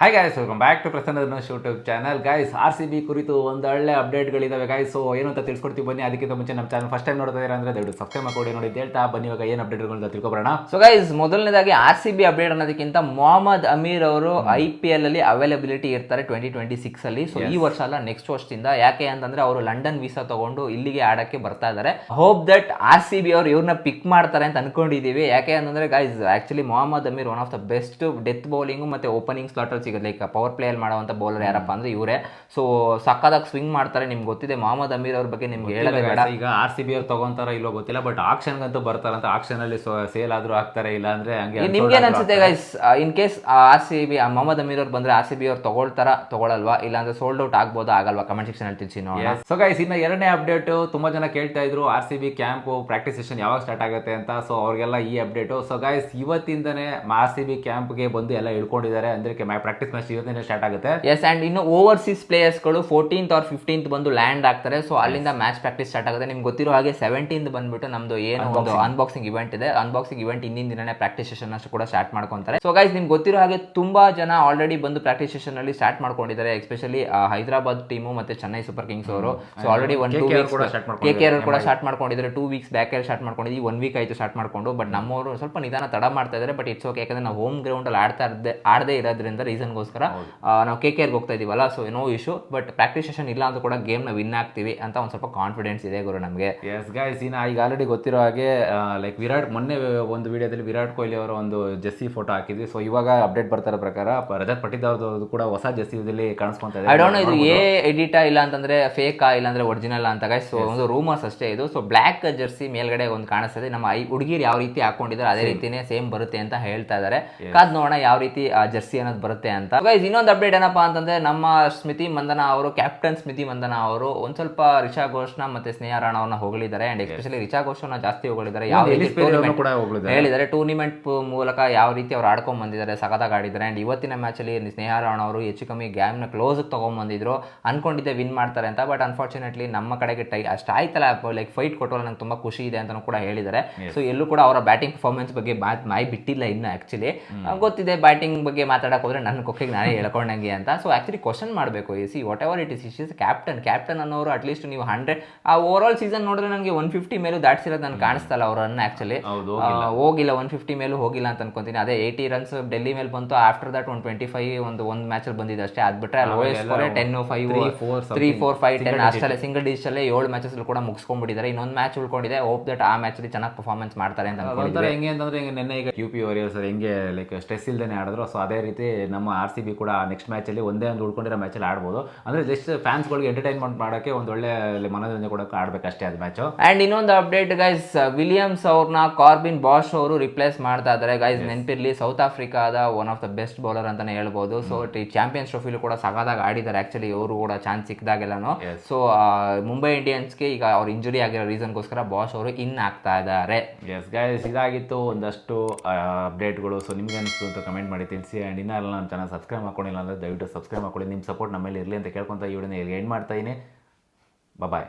Hi guys welcome back to Prasanna YouTube channel guys R C B ಕುರಿತು ಒಂದು ಒಳ್ಳೆ ಅಪ್ಡೇಟ್ಗಳಿದ್ದಾವೆ guys so ಏನು ಅಂತ ತಿಳ್ಸ್ಕೊಡ್ತೀವಿ. ಬನ್ನಿ ಅದಕ್ಕಿಂತ ಮುಂಚೆ ನಮ್ಮ ಚಾನಲ್ ಫಸ್ಟ್ ಟೈಮ್ ನೋಡ್ತಾ ಇದ್ದೀರಾ ಅಂದರೆ ದಯವಿಟ್ಟು ಸಬ್ಸ್ಕ್ರೈಬ್ ಮಾಡ್ಕೊಡಿ ನೋಡಿ ಹೇಳ್ತಾ ಬನ್ನಿ ಇವಾಗ ಏನು ಅಪ್ಡೇಟ್ಗಳನ್ನ ತಿಳ್ಕೊಬರೋಣ. ಸೊ ಗೈಸ್ ಮೊದಲನೇದಾಗಿ ಆರ್ ಸಿ ಬಿ ಅಪ್ಡೇಟ್ ಅನ್ನೋದಕ್ಕಿಂತ ಮೊಹಮ್ಮದ್ ಅಮೀರ್ ಅವರು ಐ ಪಿ ಎಲ್ ಅಲ್ಲಿ ಅವೈಲಬಿಲಿಟಿ ಇರ್ತಾರೆ ಟ್ವೆಂಟಿ ಟ್ವೆಂಟಿ ಸಿಕ್ಸ್ ಅಲ್ಲಿ. ಸೊ ಈ ವರ್ಷ ಅಲ್ಲ ನೆಕ್ಸ್ಟ್ ವರ್ಷದಿಂದ. ಯಾಕೆ ಅಂತಂದ್ರೆ ಅವರು ಲಂಡನ್ ವೀಸಾ ತಗೊಂಡು ಇಲ್ಲಿಗೆ ಆಡಕ್ಕೆ ಬರ್ತಾ ಇದ್ದಾರೆ hope that R C B ಅವರು ಇವ್ರನ್ನ ಪಿಕ್ ಮಾಡ್ತಾರೆ ಅಂತ ಅನ್ಕೊಂಡಿದೀವಿ. ಯಾಕೆ ಅಂತಂದ್ರೆ guys actually Mohammad Amir one of the best death bowling ಮತ್ತೆ ಓಪನಿಂಗ್ ಸ್ಲಾಟ್ ಸಿಗುತ್ತೆ. ಲೈಕ್ ಪವರ್ ಪ್ಲೇಯಲ್ಲಿ ಮಾಡುವಂಥ ಮಾಡುವಂತ ಬೌಲರ್ ಯಾರಪ್ಪ ಅಂದ್ರೆ ಇವರೇ. ಸೊ ಸಕ್ಕದಾಗಿ ಸ್ವಿಂಗ್ ಮಾಡ್ತಾರೆ. ನಿಮ್ಗೆ ಗೊತ್ತಿದೆ ಮೊಹಮ್ಮದ್ ಅಮೀರ್ ಅವ್ರ ಬಗ್ಗೆ ನಿಮ್ಗೆ ಹೇಳೋದೇ ಬೇಡ. ಈಗ ಆರ್ ಸಿ ಬಿ ಅವ್ರು ತಗೊಂತಾರ ಇಲ್ಲೋ ಗೊತ್ತಿಲ್ಲ ಬಟ್ ಆಕ್ಷನ್ಗಂತೂ ಬರ್ತಾರಂತ. ಆಕ್ಷನ್ ಅಲ್ಲಿ ಸೇಲ್ ಆದ್ರೂ ಆಗ್ತಾರೆ ಇಲ್ಲ ಅಂದರೆ ಹಂಗೆ ನಿಮ್ಗೆ ಏನು ಅನ್ಸುತ್ತೆ guys in case R C B Mohammad Amir ಅವ್ರು ಬಂದ್ರೆ ಆರ್ ಸಿ ಬಿ ಅವ್ರು ತಗೊಳ್ತಾರ ತಗೊಳಲ್ವಾ? ಇಲ್ಲಾಂದ್ರೆ ಸೋಲ್ಡ್ ಔಟ್ ಆಗ್ಬೋದು ಆಗಲ್ವಾ? ಕಮೆಂಟ್ ಸೆಕ್ಷನ್ ಅಲ್ಲಿ ತಿಳಿಸಿ ನೋಡಿ ಸೊ ಗೈಸ್ ಇನ್ನ ಎರಡನೇ ಅಪ್ಡೇಟ್ ತುಂಬಾ ಜನ ಕೇಳ್ತಾ ಇದ್ರು. R C B camp practice session ಯಾವಾಗ ಸ್ಟಾರ್ಟ್ ಆಗುತ್ತೆ ಅಂತ. ಸೊ ಅವ್ರಿಗೆಲ್ಲ ಈ ಅಪ್ಡೇಟು ಸೊ ಗೈಸ್ ಇವತ್ತಿಂದನೇ ಆರ್ ಸಿ ಬಿ ಕ್ಯಾಂಪ್ಗೆ ಬಂದು ಎಲ್ಲ ಇಳ್ಕೊಂಡಿದ್ದಾರೆ ಅಂದ್ರೆ ಪ್ರಾಕ್ಟೀಸ್ ಮ್ಯಾಚ್ ಇವತ್ತಿನ ಸ್ಟಾರ್ಟ್ ಆಗುತ್ತೆ. ಎಸ್ ಅಂಡ್ ಇನ್ನು ಓವರ್ಸೀಸ್ ಪ್ಲೇಯರ್ಸ್ಗಳು ಫೋರ್ಟೀನ್ತ್ ಆರ್ ಫಿಫ್ಟೀನ್ತ್ ಬಂದು ಲ್ಯಾಂಡ್ ಆಗ್ತಾರೆ. ಸೊ ಅಲ್ಲಿಂದ ಮ್ಯಾಚ್ ಪ್ರಾಕ್ಟೀಸ್ ಸ್ಟಾರ್ಟ್ ಆಗುತ್ತೆ. ನಿಮ್ಗೆ ಗೊತ್ತಿರೋ ಹಾಗೆ ಸೆವೆಂಟೀನ್ತ್ ಬಂದ್ಬಿಟ್ಟು ನಮ್ದು ಏನು ಒಂದು ಅನ್ಬಾಕ್ಸಿಂಗ್ ಇವೆಂಟ್ ಇದೆ. ಅನ್ಬಾಕ್ಸಿಂಗ್ ಇವೆಂಟ್ ಇಂದಿನ ದಿನನೇ ಪ್ರಾಕ್ಟೀಸ್ ಸೆಷನ್ ಅಷ್ಟು ಕೂಡ ಸ್ಟಾರ್ಟ್ ಮಾಡ್ಕೊಂತಾರೆ. ಸೊ ಗೈಸ್ ನಿಮ್ಗೆ ಗೊತ್ತಿರೋ ಹಾಗೆ ತುಂಬಾ ಜನ ಆಲ್ರೆಡಿ ಬಂದು ಪ್ರಾಕ್ಟೀಸ್ ಸೆಷನ್ ಅಲ್ಲಿ ಸ್ಟಾರ್ಟ್ ಮಾಡ್ಕೊಂಡಿದ್ದಾರೆ. ಎಸ್ಪೆಷಲಿ ಹೈದರಾಬಾದ್ ಟೀಮು ಮತ್ತೆ ಚೆನ್ನೈ ಸೂಪರ್ ಕಿಂಗ್ಸ್ ಅವರು. So already one two weeks start K R ಕೂಡ ಸ್ಟಾರ್ಟ್ ಮಾಡ್ಕೊಂಡಿದ್ದಾರೆ. ಟೂ ವೀಕ್ಸ್ ಬ್ಯಾಕ್ ಅಲ್ಲಿ ಸ್ಟಾರ್ಟ್ ಮಾಡ್ಕೊಂಡಿದ್ವಿ ಒನ್ ವೀಕ್ ಆಯಿತು ಸ್ಟಾರ್ಟ್ ಮಾಡ್ಕೊಂಡು. ಬಟ್ ನಮ್ಮವರು ಸ್ವಲ್ಪ ನಿಧಾನ ತಡ ಮಾಡ್ತಾ ಇದ್ದಾರೆ. ಬಟ್ ಇಟ್ಸ್ ಓಕೆ ಯಾಕಂದ್ರೆ ನಾವು ಹೋಮ್ ಗ್ರೌಂಡ್ ಅಲ್ಲಿ ಆಡ್ತಾ ಇದ್ದೆ ಆಡದೇ ಇರೋದ್ರಿಂದ ರೀಸನ್ಗೋಸ್ಕರ ನಾವು ಕೆ ಕೆ ಹೋಗ್ತಾ ಇದೀವಲ್ಲ so no issue but practice session ಇಲ್ಲ ಅಂತ ಕೂಡ ಗೇಮ್ನ ವಿನ್ ಆಗ್ತೀವಿ ಅಂತ ಒಂದು ಸ್ವಲ್ಪ ಕಾನ್ಫಿಡೆನ್ಸ್ ಇದೆ ಗುರು ನಮಗೆ. ಎಸ್ ಗೈಸ್ ಇನ್ನ ಈಗ ಆಲ್ರೆಡಿ ಗೊತ್ತಿರೋ ಹಾಗೆ ಲೈಕ್ ವಿರಾಟ್ ಮೊನ್ನೆ ಒಂದು ವಿಡಿಯೋದಲ್ಲಿ ವಿರಾಟ್ ಕೊಹ್ಲಿ ಅವರ ಒಂದು ಜೆಸ್ಸಿ ಫೋಟೋ ಹಾಕಿದ್ವಿ. ಸೊ ಇವಾಗ ಅಪ್ಡೇಟ್ ಬರ್ತಾರ ಪ್ರಕಾರ ರಜತ್ ಪಟ್ಟಿದಾರ್ದು ಕೂಡ ಹೊಸ ಜೆಸ್ಸಿದಲ್ಲಿ ಕಾಣಿಸ್ಕೊಂತ ಐ ಇದೆ ಡೋಂಟ್ ನೋ ಇದು ಎ ಎಡಿಟಾ ಇಲ್ಲ ಅಂತಂದ್ರೆ ಫೇಕ್ ಇಲ್ಲ ಅಂದ್ರೆ ಒರಿಜಿನಲ್ ಅಂತ ಗೈಸ್ ಸೊ ಒಂದು ರೂಮರ್ಸ್ ಅಷ್ಟೇ ಇದು. ಸೊ ಬ್ಲಾಕ್ ಜರ್ಸಿ ಮೇಲ್ಗಡೆ ಒಂದು ಕಾಣಿಸ್ತದೆ ನಮ್ಮ ಐ ಹುಡುಗಿರು ಯಾವ ರೀತಿ ಹಾಕೊಂಡಿದ್ದಾರೆ ಅದೇ ರೀತಿನೇ ಸೇಮ್ ಬರುತ್ತೆ ಅಂತ ಹೇಳ್ತಾ ಇದ್ದಾರೆ ಕಾದ್ ನೋಡೋಣ ಯಾವ ರೀತಿ ಆ ಜರ್ಸಿ ಅನ್ನೋದು ಬರುತ್ತೆ ಅಂತ. ಗೈಸ್ ಇನ್ನೊಂದು ಅಪ್ಡೇಟ್ ಏನಪ್ಪಾ ಅಂತಂದ್ರೆ ನಮ್ಮ ಸ್ಮಿತಿ ಮಂದನ ಅವರು ಕ್ಯಾಪ್ಟನ್ ಸ್ಮಿತಿ ಮಂದನ ಅವರು ಒಂದ್ ಸ್ವಲ್ಪ ರಿಷಾ ಘೋಷ್ನ ಮತ್ತೆ ಸ್ನೇಹ ರಾಣ ಅವ್ರನ್ನ ಹೊಗಳಿದ್ದಾರೆ ಅಂಡ್ ಎಸ್ಪೆಷಲಿ ರಿಷಾ ಘೋಷ್ನ ಜಾಸ್ತಿ ಹೊಗಳಿದ್ದಾರೆ. ಯಾವ ರೀತಿ ಹೇಳಿದ್ದಾರೆ. ಟೂರ್ನಿಮೆಂಟ್ ಮೂಲಕ ಯಾವ ರೀತಿ ಅವ್ರು ಆಡ್ಕೊಂಡ್ ಬಂದಿದ್ದಾರೆ ಸಖತ್ತಾಗಿ ಆಡಿದ್ದಾರೆ. ಅಂಡ್ ಇವತ್ತಿನ ಮ್ಯಾಚ್ ಅಲ್ಲಿ ಸ್ನೇಹ ರಾಣ ಅವರು ಹೆಚ್ಚು ಕಮ್ಮಿ ಗ್ಯಾಮ್ನ ಕ್ಲೋಸ್ ತಗೊಂಡ್ ಬಂದಿದ್ರು. ಅನ್ಕೊಂಡಿದ್ದೆ ವಿನ್ ಮಾಡ್ತಾರೆ ಅಂತ ಬಟ್ ಅನ್ಫಾರ್ಚುನೇಟ್ಲಿ ನಮ್ಮ ಕಡೆಗೆ ಟೈ ಅಷ್ಟು ಆಯ್ತಲ್ಲ ಲೈಕ್ ಫೈಟ್ ಕೊಟ್ಟರು ನಂಗೆ ತುಂಬಾ ಖುಷಿ ಇದೆ ಅಂತ ಕೂಡ ಹೇಳಿದ್ದಾರೆ. ಸೊ ಎಲ್ಲೂ ಕೂಡ ಅವರ ಬ್ಯಾಟಿಂಗ್ ಪರ್ಫಾರ್ಮೆನ್ಸ್ ಬಗ್ಗೆ ಮಾತ್ ಮಾಯಿ ಬಿಟ್ಟಿಲ್ಲ ಇನ್ನು ಆಕ್ಚುಲಿ ಗೊತ್ತಿದೆ ಬ್ಯಾಟಿಂಗ್ ಬಗ್ಗೆ ಮಾತಾಡಕ್ ಹೋದ್ರೆ ನನ್ನ ಕೊಕ್ಕಿಗೆ ನಾನೇ ಹೇಳ್ಕೊಂಡಂಗೆ ಅಂತ. ಸೊ ಆ್ಯಕ್ಚುಲಿ ಕ್ವಶನ್ ಮಾಡಬೇಕು. See whatever it is is is captain captain ಅನ್ನೋರು ಅಟ್ಲೀಸ್ಟ್ ನೀವು ಹಂಡ್ರೆಡ್ ಆ ಓವರ್ ಆಲ್ ಸೀಸನ್ ನೋಡಿದ್ರೆ ನನಗೆ ಒನ್ ಫಿಫ್ಟಿ ಮೇಲೂ ದಾಟಿಸಿರೋದು ನಾನು ಕಾಣಿಸ್ತಲ್ಲ ಅವರನ್ನು ಆ್ಯಕ್ಚುಲಿ ಹೋಗಿಲ್ಲ. ಒನ್ ಫಿಫ್ಟಿ ಮೇಲೂ ಹೋಗಿಲ್ಲ ಅಂತ ಅನ್ಕೊಂತೀನಿ. ಅದೇ ಏಯ್ಟಿ ರನ್ಸ್ ಡೆಲ್ಲಿ ಮೇಲೆ ಬಂತು. After that one twenty five ಒಂದು ಒಂದು ಮ್ಯಾಚಲ್ಲಿ ಬಂದಿದೆ ಅಷ್ಟೇ. ಅದ್ ಬಿಟ್ರೆ lowest ten five three four five ten ಅಷ್ಟಲ್ಲೇ single ಡಿಶಲ್ಲೇ ಏಳು ಮ್ಯಾಚಸ್ ಕೂಡ ಮುಗಿಸ್ಕೊಂಡ್ಬಿಟ್ಟಿದ್ದಾರೆ. ಇನ್ನೊಂದು ಮ್ಯಾಚ್ ಉಳ್ಕೊಂಡಿದೆ. ಹೋಪ್ ದಟ್ ಆ ಮ್ಯಾಚಲ್ಲಿ ಚೆನ್ನಾಗಿ ಪರ್ಫಾರ್ಮೆನ್ಸ್ ಮಾಡ್ತಾರೆ ಅಂತ ಹೆಂಗೆ ಅಂತಂದ್ರೆ ಈಗ ನಿನ್ನೆ ಈಗ ಯು ಪಿ ವಾರಿಯರ್ಸ್ ಹೆಂಗೆ ಲೈಕ್ ಸ್ಟ್ರೆಸ್ ಇಲ್ದೇ ಆಡಿದ್ರು. ಸೊ ಅದೇ ರೀತಿ ನಮ್ಮ ಆರ್ ಸಿ ಬಿ ಕೂಡ ನೆಕ್ಸ್ಟ್ ಮ್ಯಾಚಲ್ಲಿ ಒಂದೇ ಒಂದು ಉಳ್ಕೊಂಡಿರೋ ಮ್ಯಾಚಲ್ಲಿ ಆಡ್ಬೋದು. ಅಂದರೆ ಜಸ್ಟ್ ಫ್ಯಾನ್ಸ್ಗಳಿಗೆ ಎಂಟರ್ಟೈನ್ಮೆಂಟ್ ಮಾಡೋಕ್ಕೆ ಒಂದು ಒಳ್ಳೆ ಮನೋರಂಜನೆ ಕೂಡ ಆಡಬೇಕಷ್ಟೇ ಅದು ಮ್ಯಾಚು ಆ್ಯಂಡ್ ಇನ್ನೊಂದು ಅಪ್ಡೇಟ್ ಗೈಸ್ ವಿಲಿಯಮ್ಸ್ ಅವ್ರನ್ನ ಕಾರ್ಬಿನ್ ಬಾಷ್ ಅವರು ರಿಪ್ಲೇಸ್ ಮಾಡ್ತಾ ಇದ್ದಾರೆ ಗೈಸ್ ನೆನಪಿರಲಿ ಸೌತ್ ಆಫ್ರಿಕಾದ one of the best bowler ಅಂತಲೇ ಹೇಳ್ಬೋದು. ಸೊ ಈ ಚಾಂಪಿಯನ್ಸ್ ಟ್ರೋಫಿಲಿ ಕೂಡ ಸಗದಾಗ ಆಡಿದ್ದಾರೆ. ಆಕ್ಚುಲಿ ಅವರು ಕೂಡ ಚಾನ್ಸ್ ಸಿಕ್ಕಿದಾಗೆಲ್ಲನು ಸೊ ಮುಂಬೈ ಇಂಡಿಯನ್ಸ್ಗೆ ಈಗ ಅವ್ರು ಇಂಜುರಿ ಆಗಿರೋ ರೀಸನ್ಗೋಸ್ಕರ ಬಾಷ್ ಅವರು ಇನ್ ಆಗ್ತಾ ಇದ್ದಾರೆ ಎಸ್ ಗೈಸ್ ಇದಾಗಿತ್ತು ಒಂದಷ್ಟು ಅಪ್ಡೇಟ್ಗಳು ಸೊ ನಿಮಗೆ ಅನಿಸ್ತು ಅಂತ ಕಮೆಂಟ್ ಮಾಡಿ ತಿಳಿಸಿ. ಆ್ಯಂಡ್ ಇನ್ನೂ ನಮ್ಮ ಚಾನಲ್ ಸಬ್ಸ್ಕ್ರೈಬ್ ಮಾಡ್ಕೊಂಡಿಲ್ಲ ಅಂದರೆ ದಯವಿಟ್ಟು ಸಬ್ಸ್ಕ್ರೈಬ್ ಮಾಡ್ಕೊಳ್ಳಿ. ನಿಮ್ಮ ಸಪೋರ್ಟ್ ನಮ್ಮಲ್ಲಿ ಮೇಲೆ ಇರಲಿ ಅಂತ ಕೇಳ್ಕೊತ ಈ ವಿಡಿಯೋನ ಎಂಡ್ ಮಾಡ್ತಾ ಇದ್ದೀನಿ ಬಾಯ್